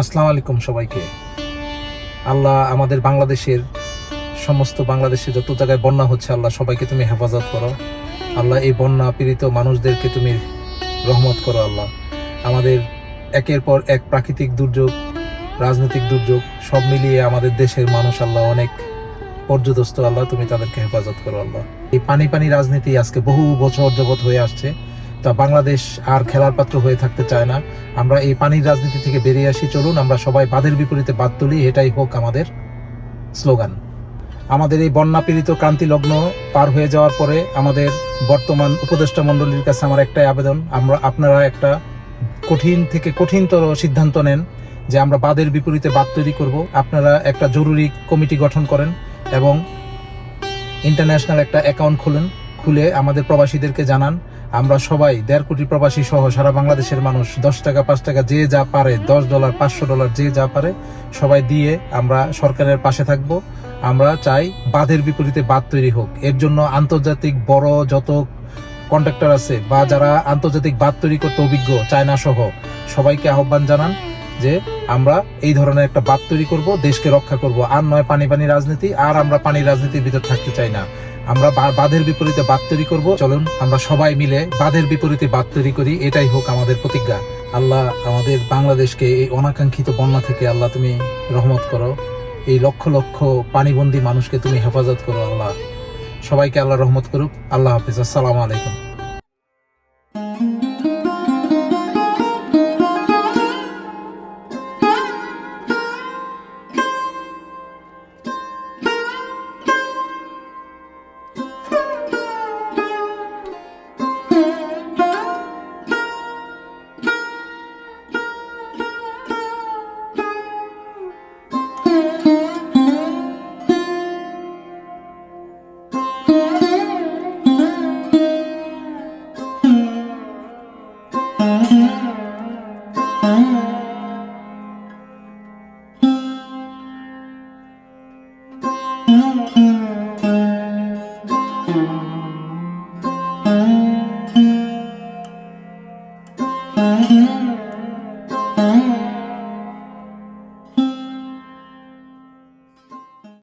আসসালামু আলাইকুম সবাইকে। আল্লাহ আমাদের বাংলাদেশের সমস্ত বাংলাদেশে যত জায়গায় বন্যা হচ্ছে, আল্লাহ সবাইকে তুমি হেফাজত করো। আল্লাহ এই বন্যা পীড়িত মানুষদেরকে তুমি রহমত করো, আল্লাহ। আমাদের একের পর এক প্রাকৃতিক দুর্যোগ, রাজনৈতিক দুর্যোগ, সব মিলিয়ে আমাদের দেশের মানুষ, আল্লাহ, অনেক পর্যদস্ত, আল্লাহ, তুমি তাদেরকে হেফাজত করো, আল্লাহ। এই পানি পানি রাজনীতি আজকে বহু বছর যাবৎ হয়ে আসছে। তা বাংলাদেশ আর খেলার পাত্র হয়ে থাকতে চায় না। আমরা এই পানির রাজনীতি থেকে বেরিয়ে আসি, চলুন আমরা সবাই বাদের বিপরীতে বাদ তুলি, এটাই হোক আমাদের স্লোগান। আমাদের এই বন্যা পীড়িত ক্রান্তি লগ্ন পার হয়ে যাওয়ার পরে আমাদের বর্তমান উপদেষ্টা মণ্ডলীর কাছে আমার একটাই আবেদন, আমরা আপনারা একটা কঠিন থেকে কঠিনতর সিদ্ধান্ত নেন যে আমরা বাদের বিপরীতে বাদ তৈরি করব। আপনারা একটা জরুরি কমিটি গঠন করেন এবং ইন্টারন্যাশনাল একটা অ্যাকাউন্ট খুলেন। খুলে আমাদের প্রবাসীদেরকে জানান, আমরা সবাই দেড় কোটি প্রবাসী সহ সারা বাংলাদেশের মানুষ, দশ টাকা, পাঁচ টাকা যে যা পারে, দশ ডলার, পাঁচশো ডলার যে যা পারে, সবাই দিয়ে আমরা সরকারের পাশে থাকব। আমরা চাই বাঁধের বিপরীতে বাঁধ তৈরি হোক। এর জন্য আন্তর্জাতিক বড় যত কন্ট্রাক্টর আছে বা যারা আন্তর্জাতিক বাঁধ তৈরি করতে অভিজ্ঞ চায়না সহ, সবাইকে আহ্বান জানান যে আমরা এই ধরনের একটা বাদ তৈরি করব, দেশকে রক্ষা করব। আর নয় পানি পানি রাজনীতি, আর আমরা পানির রাজনীতির ভিতর থাকতে চাই না। আমরা বাঁধের বিপরীতে বাদ তৈরি করব। চলুন, আমরা সবাই মিলে বাঁধের বিপরীতে বাদ তৈরি করি। এটাই হোক আমাদের প্রতিজ্ঞা। আল্লাহ আমাদের বাংলাদেশকে এই অনাকাঙ্ক্ষিত বন্যা থেকে আল্লাহ তুমি রহমত করো। এই লক্ষ লক্ষ পানিবন্দী মানুষকে তুমি হেফাজত করো আল্লাহ। সবাইকে আল্লাহ রহমত করুক। আল্লাহ হাফিজ। আসসালামু আলাইকুম। Música